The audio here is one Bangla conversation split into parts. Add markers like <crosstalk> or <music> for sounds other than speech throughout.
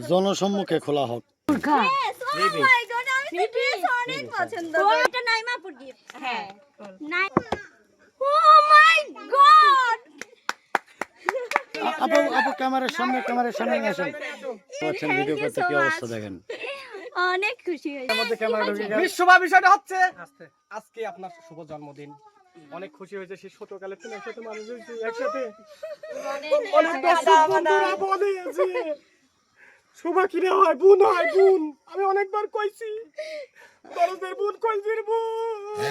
জনসম্মুখে খোলা হোক। অনেক পছন্দ করি। এটা নাইমাপুর gift। নাই- my God! আ- আপু আপু ক্যামেরার সামনে ক্যামেরার সামনে আসেন। পাচ্ছেন ভিডিও করতে কি অবস্থা দেখেন? অনেক খুশি হয়েছে। বিশ্ববা বিষয়টা হচ্ছে আজকে আপনার শুভ জন্মদিন। অনেক খুশি হয়েছে সেই ছোটকালে তুমি একসাথে মানুষ হয়েছি একসাথে। অনেক বন্ধুরা বলে যে কি কিনে হয় বোন হয় বোন। আমি অনেকবার কইছি। দরদের বোন কইছির বোন <laughs>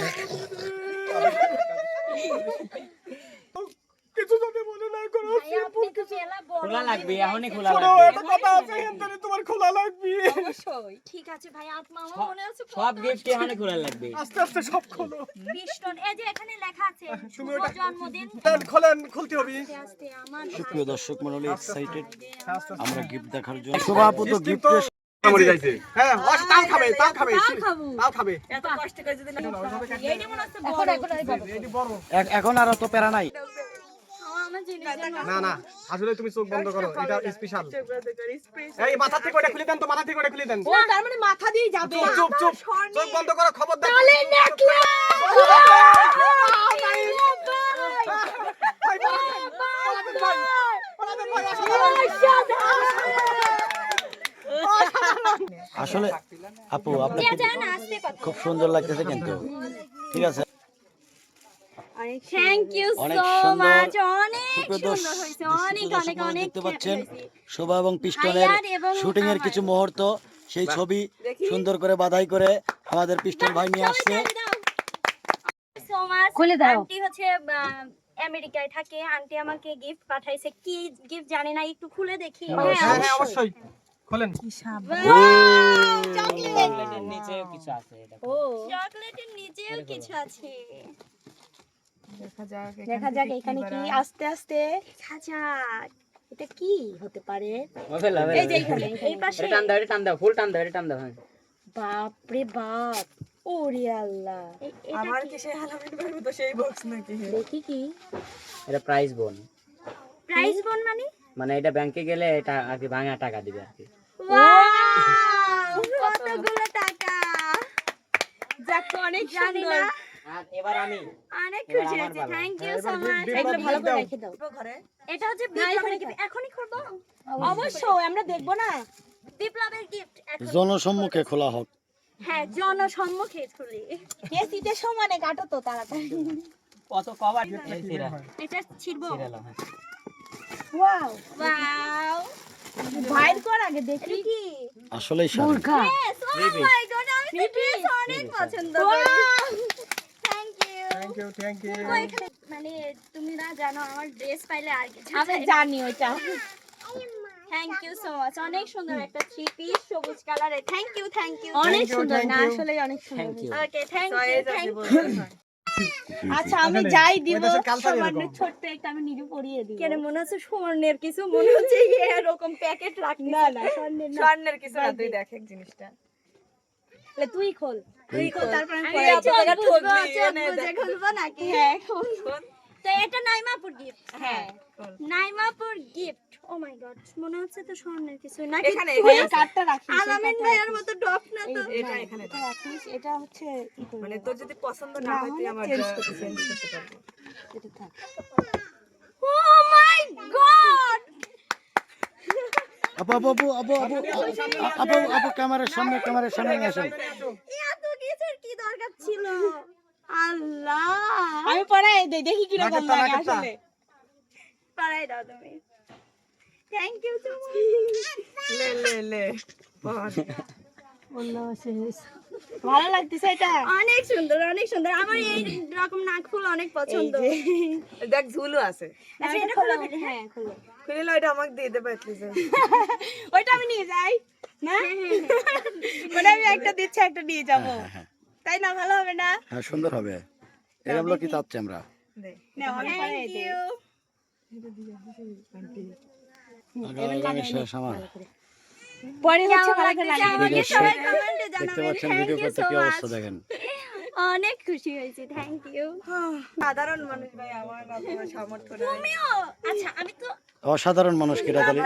কিছু যদি মনে না করো আপনি তো জেলা বড় খোলা লাগবে এখনই খোলা লাগবে। একটা কথা আছে তোমার খোলা লাগবে। অবশ্যই ঠিক আছে ভাই আমার মনে আছে সব গিফট এখনই খোলা লাগবে। আস্তে আস্তে সব খোলো। বিষ্টন এই যে এখানে লেখা আছে শুভ জন্মদিন। দেন, খোলেন খুলতে হবে। আস্তে আস্তে আমার সুপ্রিয় দর্শক মন্ডলী এক্সাইটেড আমরা গিফট দেখার জন্য তো গিফট হ্যাঁ ও তাও খাবে তাও খাবে তাও খাবে। এত কষ্ট করে যদি না এইটা হচ্ছে বড়। এটি বড় এখন আর অত প্যারা নাই। না না আসলে তুমি চোখ বন্ধ করো এটা স্পেশাল এই মাথা থেকে ওটা খুলে দেন তো মাথা থেকে ওটা খুলে দেন। ও তার মানে মাথা দিয়ে যাবে। চুপ চুপ চুপ। চোখ বন্ধ করো খবর দেন ভাই, পলাতেন, পলাতেন ভাই, পলাতেন ভাই, আসলে আপু আপনাকে খুব সুন্দর লাগতেছে কিন্তু। ঠিক আছে? Thank you so. মাচ দেখতে পাচ্ছেন শোভা এবং পিস্টনের শুটিং এর কিছু মুহূর্ত সেই ছবি সুন্দর করে বাধাই করে আমাদের পিস্টন ভাই নিয়ে আসছে খুলে দাও। আন্টি হচ্ছে আহ, আমেরিকায় থাকে আন্টি আমাকে গিফট পাঠাইছে কি গিফট জানি না একটু খুলে দেখি হ্যাঁ হ্যাঁ অবশ্যই খোলেন চকলেটের নিচে কিছু আছে এটা ও চকলেটের নিচেও কিছু আছে দেখা যাক এখানে কি আস্তে আস্তে দেখা যাক এটা কি হতে পারে? এই যে এখানে এই পাশে। টান দাও টান দাও ফুল টান দাও টান দাও হ্যাঁ। বাপ রে বাপ ওরে আল্লাহ। আমার কি? কিসে হালামিন পারব তো সেই বক্স নাকি? দেখি কি। এটা প্রাইস বোন প্রাইস বোন মানে? মানে এটা ব্যাংকে গেলে এটা আর কি ভাঙা টাকা দিবে আর কি। কতগুলো টাকা? যাক অনেক সুন্দর। এবার আমি। অনেক খুশি হয়েছে। থ্যাংক ইউ সো মাচ এগুলো ভালো করে রেখে দাও। এটা হচ্ছে বিপ্লবের গিফট এখনই করব অবশ্যই। আমরা দেখব না। বিপ্লবের গিফট জনসম্মুখে খোলা হোক। হ্যাঁ জনসম্মুখে খুলি। কে সিটের সমানে কাটো তো তাড়াতাড়ি। কত কভার এটা ছিড়বো ওয়াও। ওয়াও। বাইর কর আগে দেখি কি? আসলেই sari. Yes, oh my God, আমি তো অনেক পছন্দ করি। থ্যাংক ইউ থ্যাংক ইউ মানে তুমি না জানো আমার ড্রেস পাইলে আর কিছু আমি জানি ওইটা। থ্যাংক ইউ সো মাচ অনেক সুন্দর একটা থ্রি পিস সবুজ কালারের থ্যাংক ইউ থ্যাংক ইউ অনেক সুন্দর না? আসলে অনেক সুন্দর okay thank you thank you আচ্ছা আমি যাই দিব ছোট্ট একটা আমি নিজে পরিয়ে দিব। কেন মনে হচ্ছে স্বর্ণের কিছু? মনে হচ্ছে এরকম প্যাকেট রাখনি না না স্বর্ণের স্বর্ণের কিছু না তুই দেখ এক জিনিসটা। তুই খোল। তুই খোল তারপর আমি পরে ঠকলি। খুলবো নাকি? হ্যাঁ খোল। তো এটা নাইমাপুর গিফট হ্যাঁ নাইমাপুর গিফট ও মাই গড মনে হচ্ছে তো স্বর্ণের কিছু। নাকি এখানে এই কার্ডটা রাখিস আলামিন ভাইয়ের মতো ডক না তো? এটা হ্যাঁ, এখানে রাখিস। এটা হচ্ছে মানে তোর যদি পছন্দ না হয় তুই আমার change করতে change করতে পারবি। এটা থাক। ও মাই গড আপু আপু আপু আপু আপু আপু আপু ক্যামেরার সামনে ক্যামেরার সামনে আসেন। এত কিছুর কি দরকার ছিল? আল্লাহ। আমি পড়াই দেই দেখি কি রকম লাগে আসলে। পড়াই দাও তুমি। থ্যাংক ইউ সো লে লে লে বল। বলল শেষ ভালো লাগতেছে এটা? অনেক সুন্দর অনেক সুন্দর। আমার এই রকম নাক ফুল অনেক পছন্দ। দেখ ঝুলু আছে। আচ্ছা এটা খোলো। খুলো। হ্যাঁ খোলো। খুলিলে ওইটা আমাকে দিয়ে দেবে প্লিজ <laughs> ওইটা আমি নিয়ে যাই না? <laughs> মানে আমি একটা দিচ্ছি একটা নিয়ে যাব। তাই না? ভালো হবে না? হ্যাঁ সুন্দর হবে। এরকম লোকই চাচ্ছি আমরা? আগামী শেষ আমার। পরে হচ্ছে ভালো করে লাগিয়ে সবাই কমেন্টে জানাবেন। পাচ্ছেন ভিডিও করতে কি অবস্থা দেখেন। <laughs> অনেক খুশি হয়েছি থ্যাংক ইউ সাধারণ মানুষ ভাই আমার বাবা সামর্থ্য তুমিও? আচ্ছা আমি তো অসাধারণ মানুষ কেটা তাহলে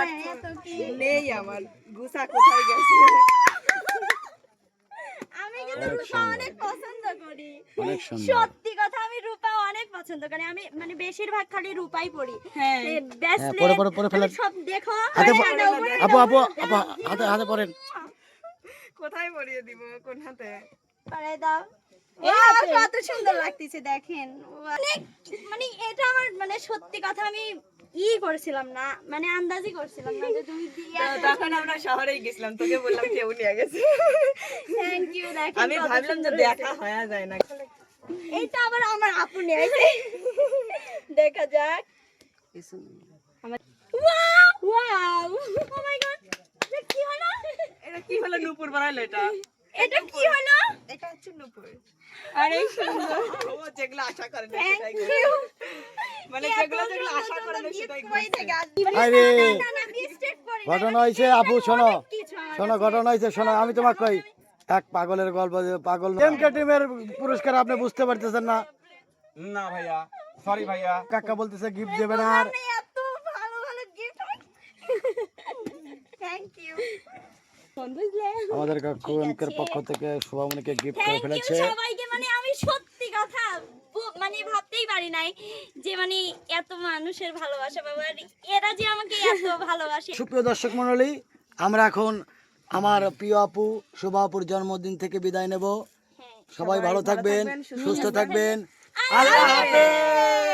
নেই আমার গুসা কোথায় গেছে? কিন্তু রূপা অনেক পছন্দ করি। সুন্দর। সত্যি কথা আমি রূপা অনেক পছন্দ করি। আমি মানে বেশিরভাগ খালি রূপাই পড়ি। এ, bracelet, পরে, পরে, পরে ফেলেন। সব দেখো। হাতে প- নাও, বলে আপু আপু আপু হাতে হাতে পড়েন। কোথায় পরিয়ে দিব? কোন হাতে? পরে দাও। কত সুন্দর লাগতেছে দেখেন। অনেক মানে এটা আমার মানে সত্যি কথা আমি ই করছিলাম না মানে আন্দাজই করছিলাম না যে তুমি তো তখন আমরা শহরেই গেছিলাম তোকে বললাম কেউ নিয়ে গেছে। থ্যাংক ইউ দেখেন আমি ভাবলাম যে দেখা হয়ে যায় না এইটা আবার আমার আপু নিয়ে দেখা যাক। Wow wow oh my god কি হলো? এটা কি হলো? নুপুর বানাইলো এটা। এটা কি হলো? এটা হচ্ছে নুপুর। আরে সুন্দর। ও যেগুলো আশা করে না সেটাই ইউ মানে যেগুলো যেগুলো আশা করে না সেটাই কই থেকে আরে না না বিস্টেট করি না, ঘটনা মানে হয়েছে আপু শোনো। শোনো ঘটনা হয়েছে শোনো আমি তোমাকে কই? এক পাগলের গল্প পাগল এমকে টিমের পুরস্কার আপনি বুঝতে পারতেছেন না। না ভাইয়া সরি ভাইয়া। কাকা বলতেছে গিফট দেবেন আর। আপনি এত ভালো ভালো গিফট থ্যাংক ইউ আমাদের কাকু এমকের পক্ষ থেকে শুভমণিকে গিফট করে ফেলেছে। সবাইকে মানে আমি সত্যি কথা মানে ভাবতেই পারি নাই যে মানে এত মানুষের ভালোবাসা পাবো আর এরা যে আমাকে এত <laughs> ভালোবাসে। সুপ্রিয় দর্শক মণ্ডলী আমরা এখন আমার প্রিয় আপু শুভাপুর জন্মদিন থেকে বিদায় নেব। হ্যাঁ সবাই ভালো থাকবেন সুস্থ থাকবেন। আল্লাহ হাফেজ।